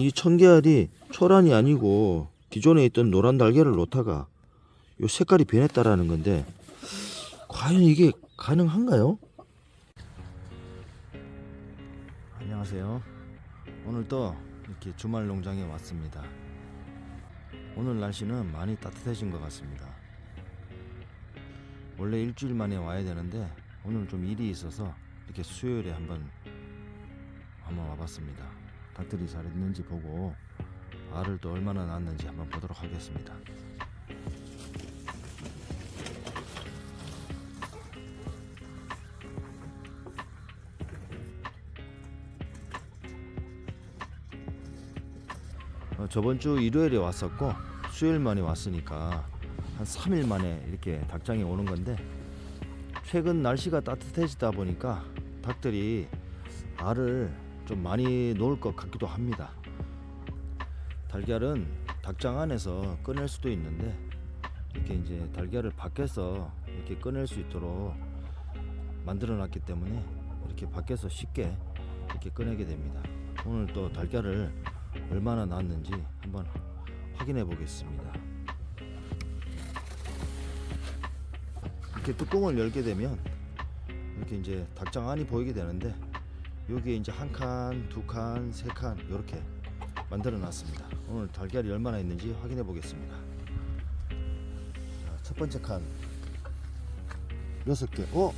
이 청계알이 초란이 아니고 기존에 있던 노란 달걀을 놓다가 요 색깔이 변했다라는 건데 과연 이게 가능한가요? 안녕하세요. 오늘 또 이렇게 주말 농장에 왔습니다. 오늘 날씨는 많이 따뜻해진 것 같습니다. 원래 일주일 만에 와야 되는데 오늘 좀 일이 있어서 이렇게 수요일에 한번 한번 와봤습니다. 닭들이 잘 있는지 보고 알을 또 얼마나 낳았는지 한번 보도록 하겠습니다. 어, 저번 주 일요일에 왔었고 수요일 만에 왔으니까 한 3일 만에 이렇게 닭장에 오는 건데 최근 날씨가 따뜻해지다 보니까 닭들이 알을 좀 많이 놓을 것 같기도 합니다. 달걀은 닭장 안에서 꺼낼 수도 있는데 이렇게 이제 달걀을 밖에서 이렇게 꺼낼 수 있도록 만들어 놨기 때문에 이렇게 밖에서 쉽게 이렇게 꺼내게 됩니다. 오늘 또 달걀을 얼마나 낳았는지 한번 확인해 보겠습니다. 이렇게 뚜껑을 열게 되면 이렇게 이제 닭장 안이 보이게 되는데 여기에 이제 한 칸, 두 칸, 세 칸 이렇게 만들어 놨습니다. 오늘 달걀이 얼마나 있는지 확인해 보겠습니다. 자, 첫 번째 칸 여섯 개. 어?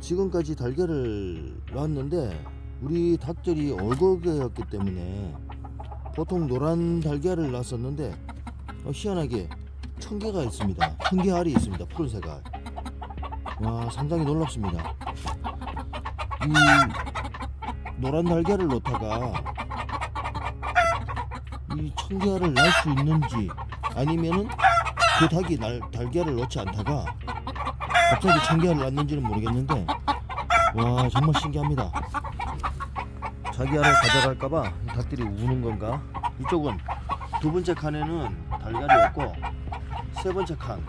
지금까지 달걀을 낳았는데 우리 닭들이 얼거개였기 때문에 보통 노란 달걀을 낳았었는데 어, 희한하게 천 개가 있습니다. 천 개 알이 있습니다. 푸른색 알. 와 상당히 놀랍습니다. 이 노란 달걀을 놓다가 이 청계알을 낳을 수 있는지 아니면은 그 닭이 날, 달걀을 놓지 않다가 갑자기 청계알을 낳는지는 모르겠는데 와 정말 신기합니다. 자기 알을 가져갈까봐 이 닭들이 우는 건가? 이쪽은 두 번째 칸에는 달걀이 없고 세 번째 칸.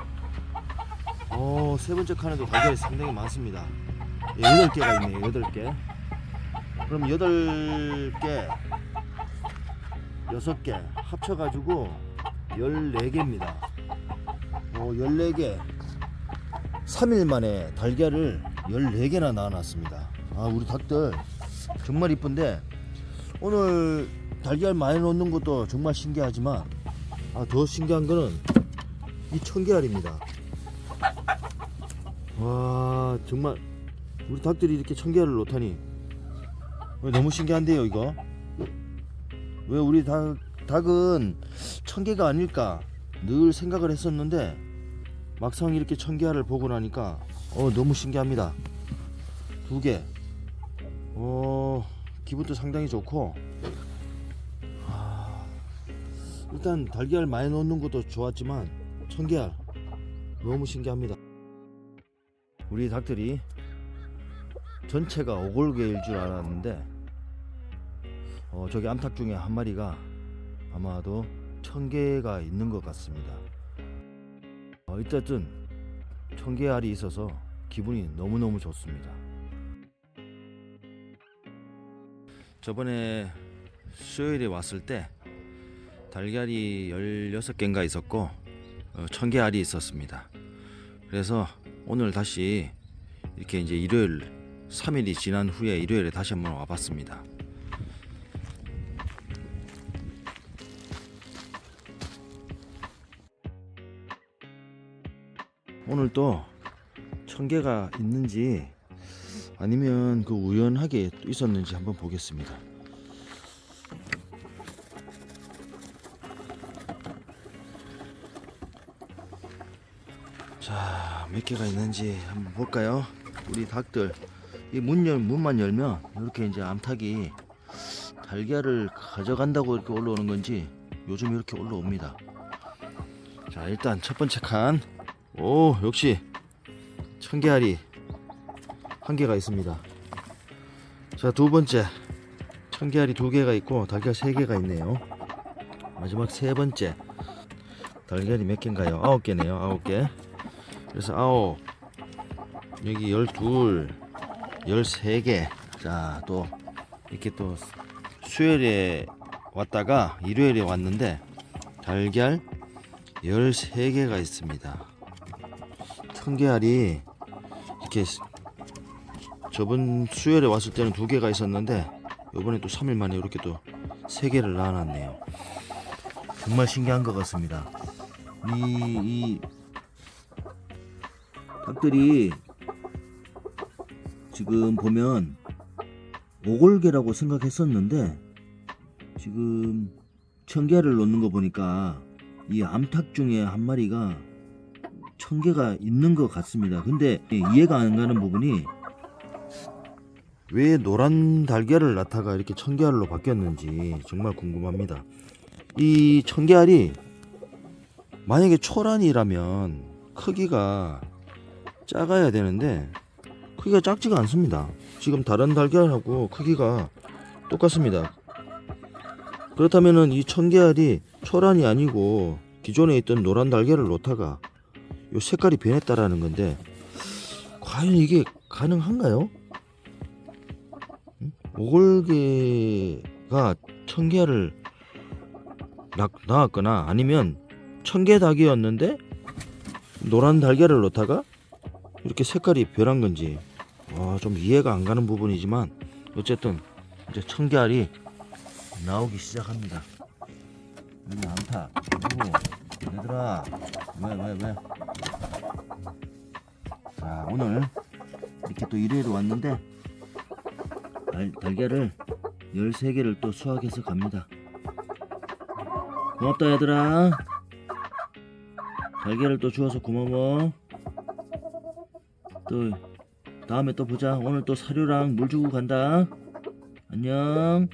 어, 세 번째 칸에도 달걀이 상당히 많습니다. 예, 여덟 개가 있네요. 여덟 개. 그럼 여덟 개, 여섯 개 합쳐가지고 열네 개입니다. 어, 열네 개. 3일 만에 달걀을 14개나 낳아놨습니다. 아, 우리 닭들 정말 이쁜데 오늘 달걀 많이 놓는 것도 정말 신기하지만 아, 더 신기한 거는 이 청계알입니다. 와, 정말 우리 닭들이 이렇게 청계알을 놓다니 어, 너무 신기한데요, 이거. 왜 우리 닭, 닭은 청계가 아닐까 늘 생각을 했었는데 막상 이렇게 청계알을 보고 나니까 어 너무 신기합니다. 두 개. 어 기분도 상당히 좋고. 아, 일단 달걀 많이 넣는 것도 좋았지만 청계알 너무 신기합니다. 우리 닭들이 전체가 오골개일 줄 알았는데 어, 저기 암탉 중에 한 마리가 아마도 천 개가 있는 것 같습니다. 어, 어쨌든 청계알이 있어서 기분이 너무너무 좋습니다. 저번에 수요일에 왔을 때 달걀이 16개인가 있었고 어, 청계알이 있었습니다. 그래서 오늘 다시 이렇게 이제 일요일 3일이 지난 후에 일요일에 다시 한번 와봤습니다. 오늘 또 청개가 있는지 아니면 그 우연하게 또 있었는지 한번 보겠습니다. 자, 몇 개가 있는지 한번 볼까요? 우리 닭들 이 문 열, 문만 열면 이렇게 이제 암탉이 달걀을 가져간다고 이렇게 올라오는 건지 요즘 이렇게 올라옵니다. 자, 일단 첫 번째 칸. 오, 역시 청계알이 한 개가 있습니다. 자, 두 번째 청계알이 두 개가 있고 달걀 세 개가 있네요. 마지막 세 번째 달걀이 몇 개인가요? 아홉 개네요. 아홉 개. 그래서 아홉 여기 열둘 열세 개. 자, 또 이렇게 또 수요일에 왔다가 일요일에 왔는데 달걀 13개가 있습니다. 청계알이 이렇게 저번 수요일에 왔을 때는 두 개가 있었는데 이번에 또 3일 만에 이렇게 또 세 개를 낳아놨네요. 정말 신기한 것 같습니다. 이, 이 닭들이 지금 보면 오골개라고 생각했었는데 지금 청개를 놓는 거 보니까 이 암탉 중에 한 마리가 청개가 있는 것 같습니다. 근데 이해가 안 가는 부분이 왜 노란 달걀을 낳다가 이렇게 청개알로 바뀌었는지 정말 궁금합니다. 이 청개알이 만약에 초란이라면 크기가 작아야 되는데 크기가 작지가 않습니다. 지금 다른 달걀하고 크기가 똑같습니다. 그렇다면은 이 청개알이 초란이 아니고 기존에 있던 노란 달걀을 놓다가 요 색깔이 변했다라는 건데 과연 이게 가능한가요? 응? 오골개가 청개알을 낳, 낳았거나 아니면 청개닭이었는데 노란 달걀을 놓다가 이렇게 색깔이 변한 건지 와, 좀 이해가 안 가는 부분이지만 어쨌든 이제 청개알이 나오기 시작합니다. 여기 안타. 그리고 얘들아 왜 왜 왜? 자 오늘 이렇게 또 일요일에 왔는데 달, 달걀을 13개를 또 수확해서 갑니다. 고맙다 얘들아. 달걀을 또 주워서 고마워. 또 다음에 또 보자. 오늘 또 사료랑 물 주고 간다. 안녕.